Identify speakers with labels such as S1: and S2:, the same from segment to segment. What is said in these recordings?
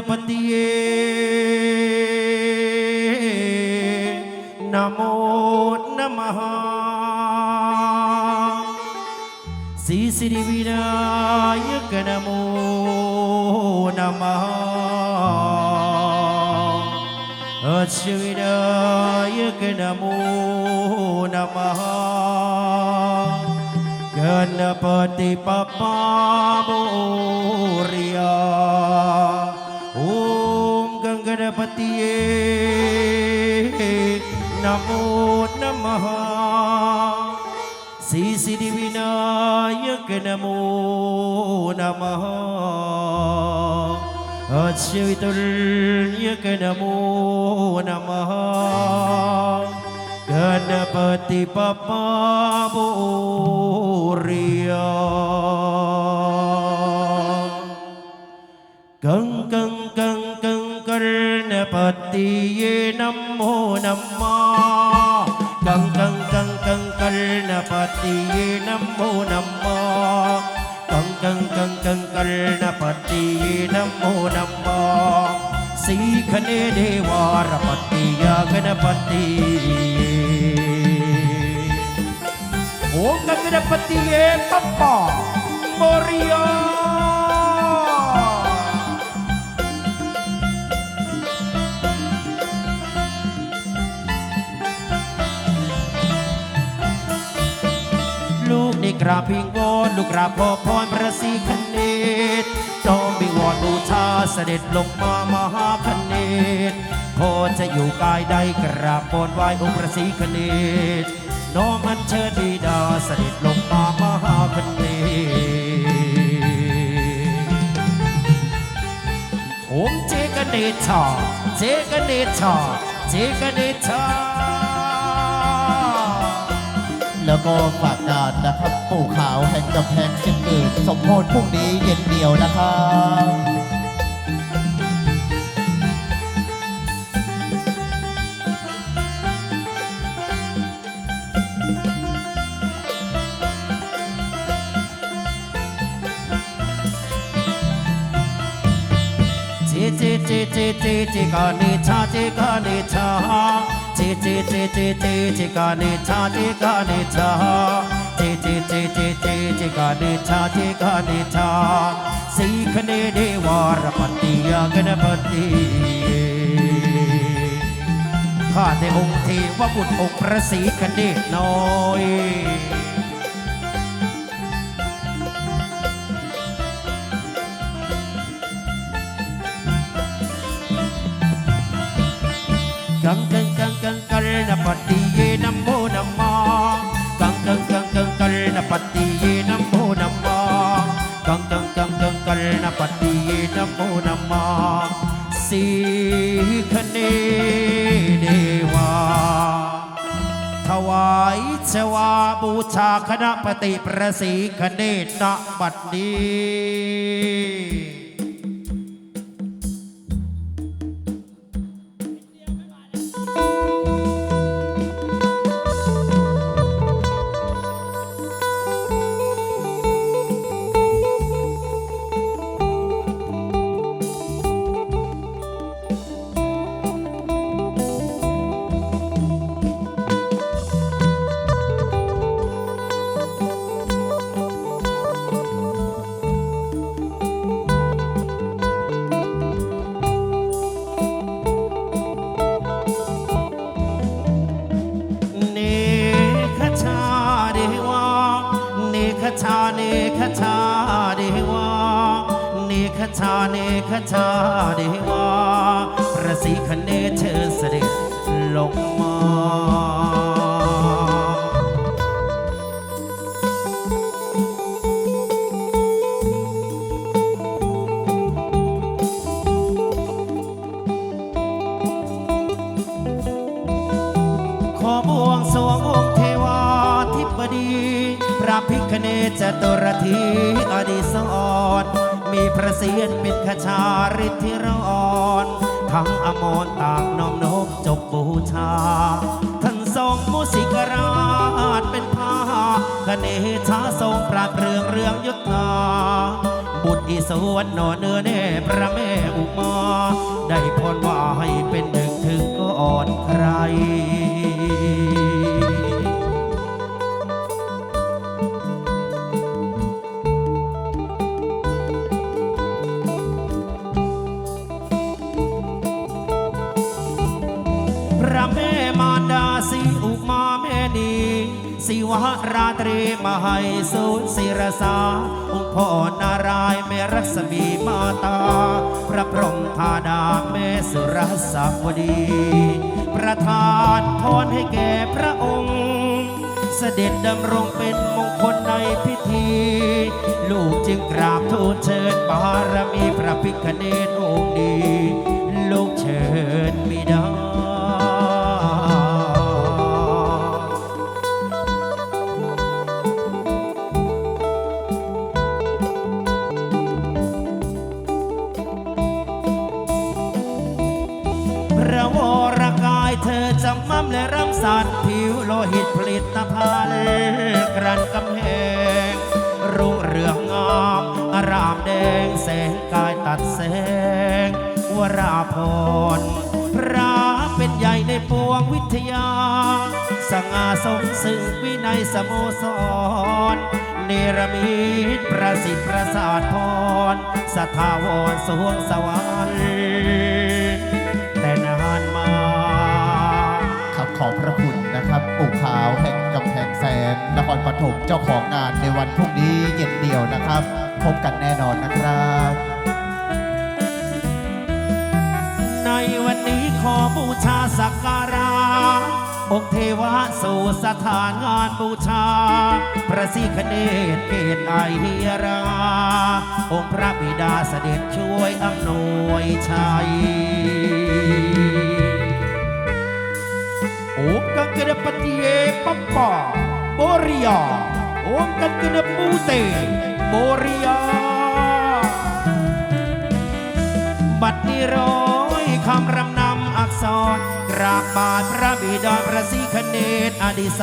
S1: ગણપતિએ નમો નમઃ શ્રી શ્રી વિનાયક નમો નમઃ અશ્વિનાયક નમો નમઃ गणपति पप्पा मोरिया ॐ गङ्गणपतिये नमो नमः श्रीसिद्धिविनायक नमो नमः अच्युतुल्यक नमो नमः गणपति पप्पा बोरिया गं गं गं गं പത്തിയേ നമ്മോ നമ്മ കങ്കം കങ്കം കൽന പത്തിയേ നമ്മോ നമ്മ കങ്കം കങ്കം കൽന പത്തിയേ നമ്മോ നമ്മ ശ്രീഘനേ ദേവാര പത്തിയ പപ്പ. മോറിയാ. กราบพิงวอนลูกกราบขอพรพระศรีคเนศน้อมวิงวอนบูชาเสด็จลงมามหาคเนศพอจะอยู่กายใดกราบปอนไหว้องค์พระศรีคเนศน้อมอัญเชิญบิดาเสด็จลงมามหาคเนศผมเจกันเนชาเจกันเนชาเจกันเนชา
S2: แล้วก็ฝากงานนะครับปู่ขาวแห่งกำแพงเชียงยืนสมโพธิพรุ่งนี้เย็นเดียวนะครับ
S1: เจเจเจเจเจเจกาเนชาเจกาเนชา จเจเจเจเจเจกาเนชาเจกาเนชาจเจเจเจเจเจกาเนชาเจกาเนชาสีคเนเดวารปฏิยากนปฏิข้าแต่องค์เทวบุตรองค์พระศรีคเนศน้อยกังกังกัง นปฏิเยนัมโมนัมมากังกังกังกังกัลนปฏิเยนัมโมนัมมากังกังกังกังกัลนปฏิเยนัมโมนัมมาสีคเนเดวาถวายชวาบูชาคณะปฏิประสีคเนตณบัดนี้ ชาเนคชาเดวาเนคชาเนคชาเดวาพระศรีคเนเชิญเสด็จลงมาขอบวงสวงองค์เทวาธิบดี ระพิคเนจตุรธีอดีศรมีพระเสียรเป็นขชาฤทธิรอนทั้งอมรต่างน้อมนบจบบูชา ท่านทรงมุสิกราชเป็นพาคเนชาทรงปราดเรืองเรืองยุทธาบุตรอีสวนนอเนื้อแน่พระแม่อุมา ได้พรว่าให้เป็นหนึ่งถึงก่อนใคร วราตรีมาให้สูนศิรสา องค์พ่อนารายณ์แม่รัศมีมาตา พระพรหมธาดาแม่สุรสาวดี ประทานพรให้แก่พระองค์ เสด็จดำรงเป็นมงคลในพิธี ลูกจึงกราบทูลเชิญบารมีพระพิคเนตองค์ดี ลูกเชิญบิด เธอจำมั่มและรังสรรค์ผิวโลหิตผลิตภัณฑ์กรันกำแหงรุ่งเรืองงามอารามแดงแสงกายตัดแสงวราพรพระเป็นใหญ่ในปวงวิทยา สง่าสมซึ่งวินัยสโมสร เนรมิตประสิทธิ์ประสาทพรสถาวรสวงสวรรค์
S2: ขอพระคุณนะครับปู่ขาวแห่งกำแพงแสนนครปฐมเจ้าของงานในวันพรุ่งนี้เย็นเดียวนะครับ พบกันแน่นอนนะครับ
S1: ในวันนี้ขอบูชาสักการะองค์เทวะสู่สถานงานบูชา พระสิคเนตเกตไอเฮียรา องค์พระบิดาเสด็จช่วยอำนวยชัย Om Kankana Patiye Papa Boria Om Kankana Pute Boria บัดนี้ร้อยคำรำนำอักษรกราบบาทพระบิดาพระศีคเนตอดิไซ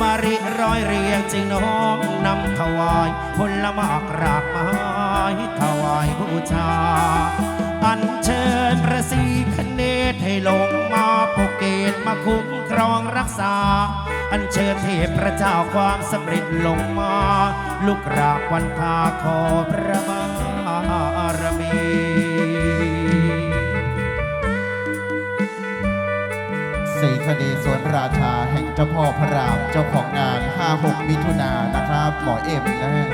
S1: มาริร้อยเรียงจึงน้อมนำถวายผลมากรากไม้ถวายบูชา อันเชิญพระศีค ให้ลงมาปกเกตมาคุ้มครองรักษา อันเชิญเทพพระเจ้าความสำเร็จลงมา ลูกกราบวันทาขอพระบารมี
S2: สีคดีสวนราชาแห่งเจ้าพ่อพระรามเจ้าของงาน 56 มิถุนายนนะครับ หมอเอ็มนะฮะ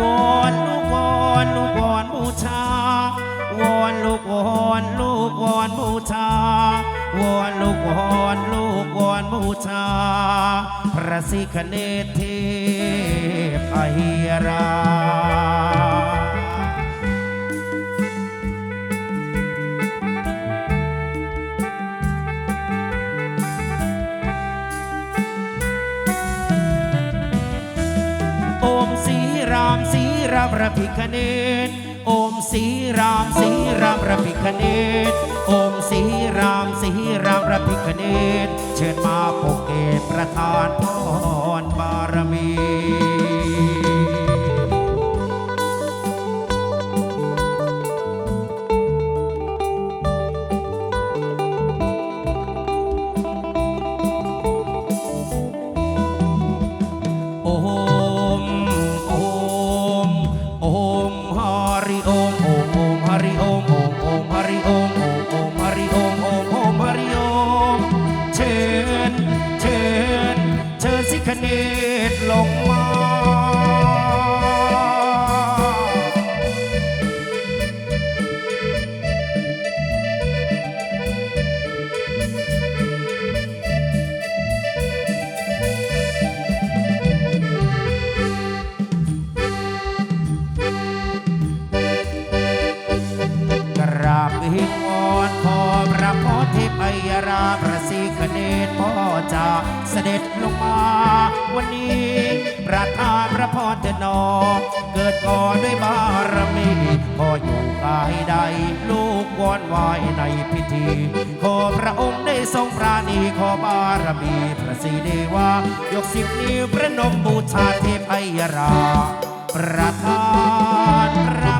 S1: วอนลูกวอนลูกวอนบูชา วอนลูกวอนลูกวอนบูชาวอนลูกวอนลูกวอนบูชา พระสิคเนตเทพไอราโอมสีรามสีรามระพิคเนต สีรามสีรามระพิคเนตโอมสีรามสีรามระพิคเนตเชิญมาปกเกตประธานพร ด็จลงมา วันนี้ประทานพระพรเถิดนอเกิดก่อนด้วยบารมีพออยู่กายใด ลูกวอนไหวในพิธี ขอพระองค์ได้ทรงปราณีขอบารมีพระศรีเดวายกสิบนิ้วประนมบูชาเทพไยราประทานพระ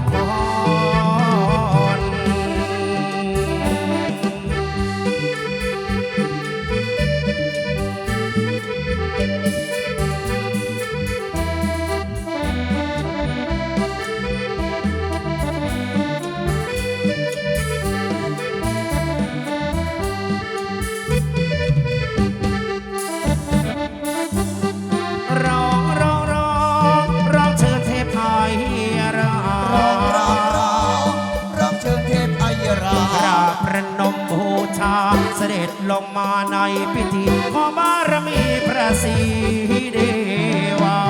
S1: ระนมบูชาเสด็จลงมาในพิธีขอบารมีพระศรีเดวา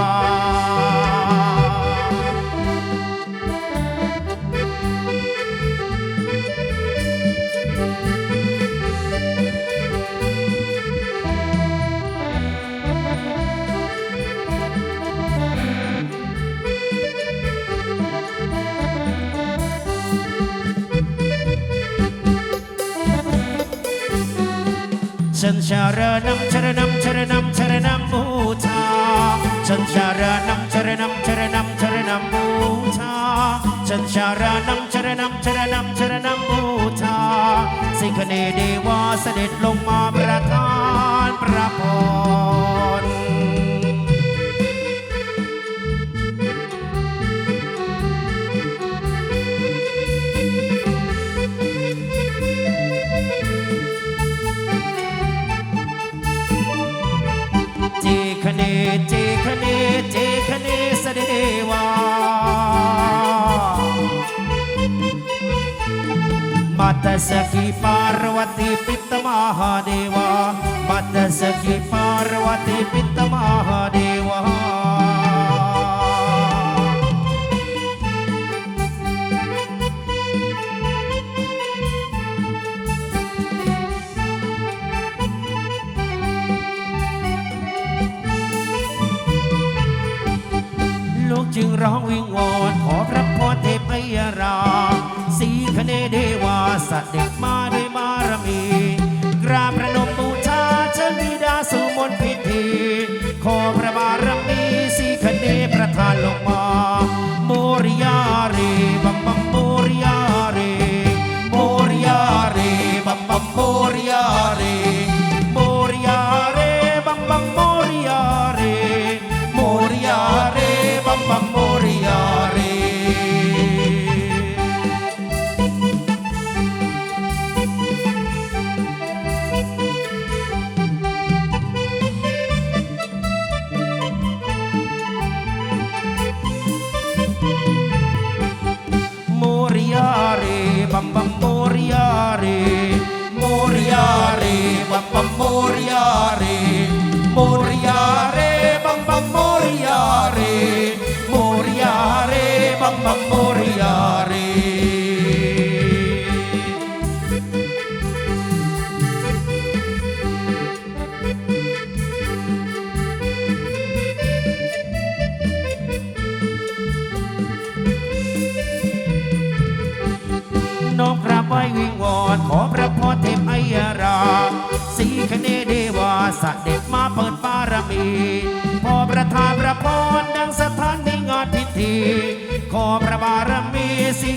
S1: ฉันชาระนำชารนำชารนำชารนำบูชาฉันชาระนำชารนำชารนำชารนำบูชาฉันชาระนำชารนำชารนำชารนำบูชาสิคเนเดวาเสด็จลงมาประทานพระพร सखी पार्वती पित्त महादेवा बद सखी पार्वती पित्त महादेवा ขอพระบาร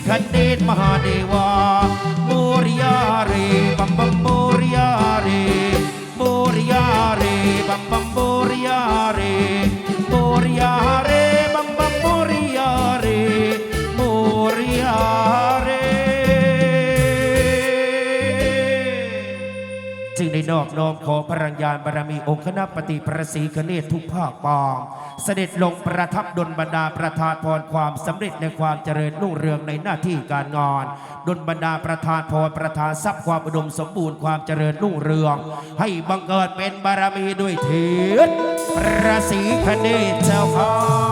S1: คเนตมหาเดวา น้อมขอพระรัญญาณบารมีองค์คณะปฏิประสีคเนศทุกภาคปอง เสด็จลงประทับดลบรรดาประทานพรความสำเร็จในความเจริญรุ่งเรืองในหน้าที่การงานดลบรรดาประทานพรประทานทรัพย์ความอุดมสมบูรณ์ความเจริญรุ่งเรือง ให้บังเกิดเป็นบารมีด้วยเถิดพระศรีคเนศเจ้าค่ะ